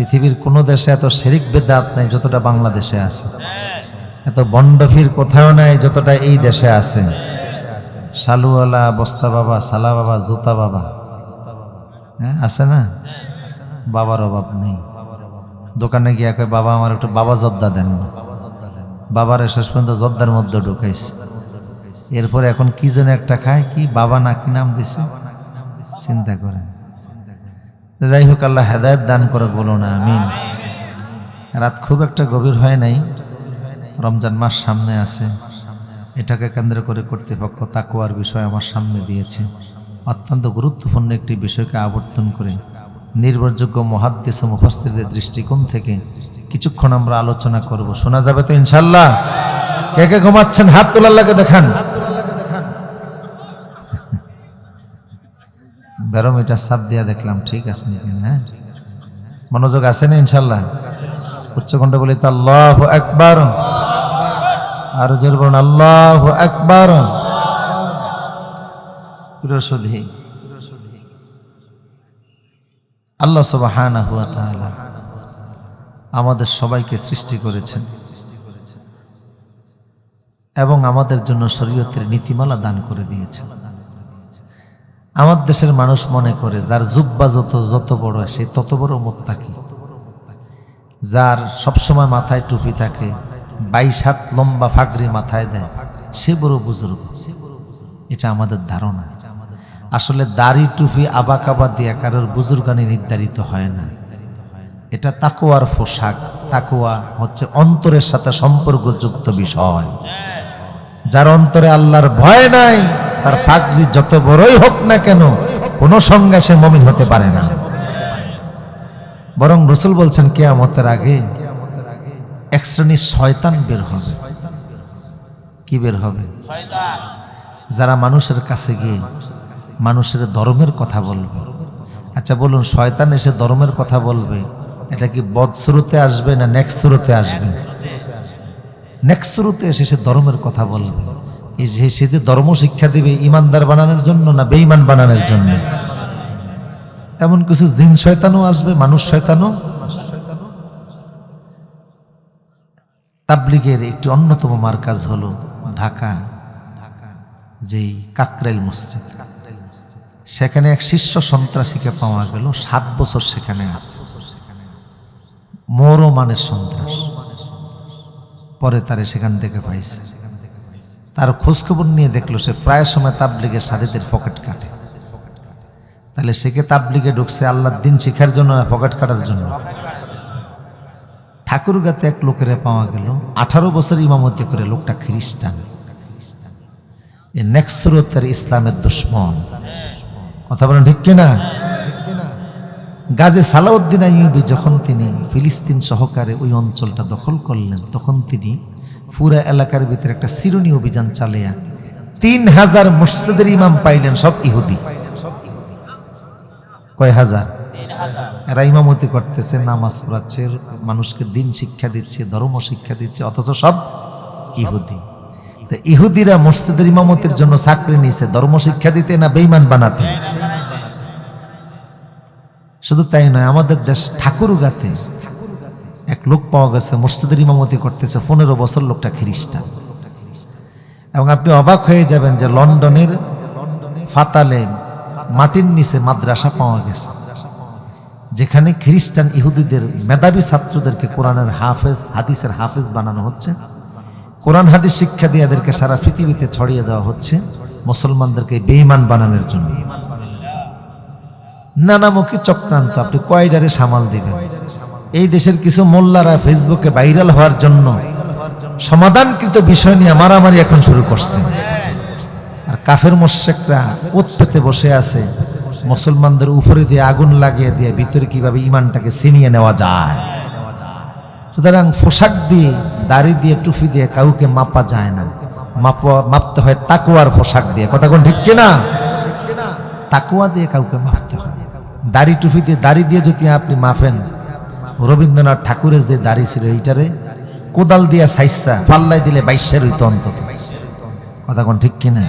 পৃথিবীর কোনো দেশে এত শেরিক বেদাত নেই যতটা বাংলাদেশে আছে। এত বন্ডফির কোথাও নাই যতটা এই দেশে আছে। শালুওয়ালা, বস্তা বাবা, সালা বাবা, জুতা বাবা। হ্যাঁ আছে না? বাবার অভাব নেই। দোকানে গিয়ে কয়, বাবা, আমার একটু বাবা জর্দা দেন বাবার শেষ পর্যন্ত জর্দার মধ্যে ঢুকাইছে। এরপরে এখন কি যেন একটা খায়, কি বাবা না কি নাম দিছে? চিন্তা করেন। যাই হোক আল্লাহ হেদায়ত দান করে বলো না আমিন। রাত খুব একটা গভীর হয় নাই। রমজান মাস সামনে আছে। এটাকে কেন্দ্র করে কর্তৃপক্ষ তাকুয়ার বিষয় আমার সামনে দিয়েছে। অত্যন্ত গুরুত্বপূর্ণ একটি বিষয়কে আবর্তন করে নির্ভরযোগ্য মহাদ্দেশ ও দৃষ্টিকোণ থেকে কিছুক্ষণ আমরা আলোচনা করব। শোনা যাবে তো ইনশাল্লাহ কে কে ঘুমাচ্ছেন? হাত তোলার দেখান। ব্যারোমিটার সাপ দিয়া দেখলাম, ঠিক আছে নাকি? হ্যাঁ মনোযোগ আছে না ইনশাল্লাহ উচ্চকণ্ঠ বলি তো আল্লাহ একবার আর জোর বলুন, আল্লাহ একবার প্রিয়সুধী আল্লাহ তাআলা আমাদের সবাইকে সৃষ্টি করেছেন এবং আমাদের জন্য শরীয়তের নীতিমালা দান করে দিয়েছেন। আমার দেশের মানুষ মনে করে, যার জুব্বা যত যত বড়, সে তত বড় মোত্তাকি। যার সবসময় মাথায় টুপি থাকে, বাইশ হাত লম্বা ফাগরি মাথায় দেয়, সে বড় বুজুর্গ। এটা আমাদের ধারণা। আসলে দাড়ি, টুপি আবা কাবা দিয়া কারোর বুজুর্গানি নির্ধারিত হয় না। এটা তাকুয়ার পোশাক। তাকুয়া হচ্ছে অন্তরের সাথে সম্পর্কযুক্ত বিষয়। যার অন্তরে আল্লাহর ভয় নাই তার ফাগরি যত বড়ই হোক না কেন, কোনো সঙ্গে সে মমিন হতে পারে না। বরং রসুল বলছেন, কেয়ামতের আগে এক শ্রেণির শয়তান বের হবে। কি বের হবে? যারা মানুষের কাছে গিয়ে মানুষের ধর্মের কথা বলবে। আচ্ছা বলুন, শয়তান এসে ধর্মের কথা বলবে, এটা কি বদসুরতে আসবে না নেক্সট শুরুতে আসবে? নেক্সট শুরুতে এসে সে ধর্মের কথা বলবে। সে যে ধর্ম শিক্ষা দিবে, ইমানদার বানানোর জন্য না বেঈমান বানানোর জন্য? এমন কিছু জিন শয়তানও আসবে, মানুষ শয়তানও? তাবলিগের একটি অন্যতম মার্কাজ হলো ঢাকা, যেই কাকরাইল মসজিদ। সেখানে এক শিষ্য সন্ত্রাসীকে পাওয়া গেল, সাত বছর সেখানে আছে। মোরও মানের সন্ত্রাস। পরে তারে সেখান থেকে পাইছে। তার খোঁজখবর নিয়ে দেখল সে প্রায় সময় তাবলিগের সাথীদের পকেট কাটে। তাহলে সে কে তাবলিগে ঢুকছে আল্লাহর দিন শিখার জন্য না পকেট কাটার জন্য? ঠাকুরগাতে এক লোকেরে পাওয়া গেল। আঠারো বছর ইমামতি করে লোকটা খ্রিস্টান। এ নেক্সরোত্তর ইসলামের দুশ্মন। কথা বলেন ঠিক কিনা? গাজে সালাউদ্দিন আইয়ুবি যখন তিনি ফিলিস্তিন সহকারে ওই অঞ্চলটা দখল করলেন, তখন তিনি পুরা এলাকার ভিতরে একটা সিরুনি অভিযান চালিয়া তিন হাজার মসজিদের ইমাম পাইলেন সব ইহুদি। কয় হাজার? এরা ইমামতি করতেছে, নামাজ পড়াচ্ছে, মানুষকে দিন শিক্ষা দিচ্ছে, ধর্ম শিক্ষা দিচ্ছে, অথচ সব ইহুদি। তো ইহুদিরা মসজিদের ইমামতির জন্য চাকরি নিয়েছে ধর্ম শিক্ষা দিতে না বেইমান বানাতে? শুধু তাই নয়, আমাদের দেশ ঠাকুরগাতে এক লোক পাওয়া গেছে, মসজিদের ইমামতি করতেছে, পনেরো বছর লোকটা খ্রিস্টান। এবং আপনি অবাক হয়ে যাবেন যে লন্ডনের ফাতালে মাটির নিচে মাদ্রাসা পাওয়া গেছে, যেখানে খ্রিস্টান ইহুদিদের মেধাবী ছাত্রদেরকে কোরআনের হাফেজ, হাদিসের হাফেজ বানানো হচ্ছে। কোরআন, হাদিস শিক্ষা দিয়ে এদেরকে সারা পৃথিবীতে ছড়িয়ে দেওয়া হচ্ছে, মুসলমানদেরকে বেঈমান বানানোর জন্য। নানামুখী চক্রান্ত, আপনি কয়ডারে সামাল দিবেন? এই দেশের কিছু মোল্লারা ফেসবুকে ভাইরাল হওয়ার জন্য সমাধানকৃত বিষয় নিয়ে মারামারি এখন শুরু করছে। আর কাফের মোশেকরা উৎপেতে বসে আছে, মুসলমানদের উপরে দিয়ে আগুন লাগিয়ে দিয়ে ভিতরে কীভাবে ইমানটাকে ছিনিয়ে নেওয়া যায়। সুতরাং পোশাক দিয়ে, দাড়ি দিয়ে, টুপি দিয়ে কাউকে মাপা যায় না। মাপা, মাপতে হয় তাকুয়ার পোশাক দিয়ে। কথা কোন ঠিক কিনা? তাকুয়া দিয়ে কাউকে মাপতে হয়। দাড়ি, টুপি দিয়ে, দাড়ি দিয়ে যদি আপনি মাপেন রবীন্দ্রনাথ ঠাকুরের যে দাড়ি ছিল এইটারে কোদাল দিয়া সাইসা পাল্লাই দিলে বাইশের হইতো অন্তত কথা কোন ঠিক কিনা?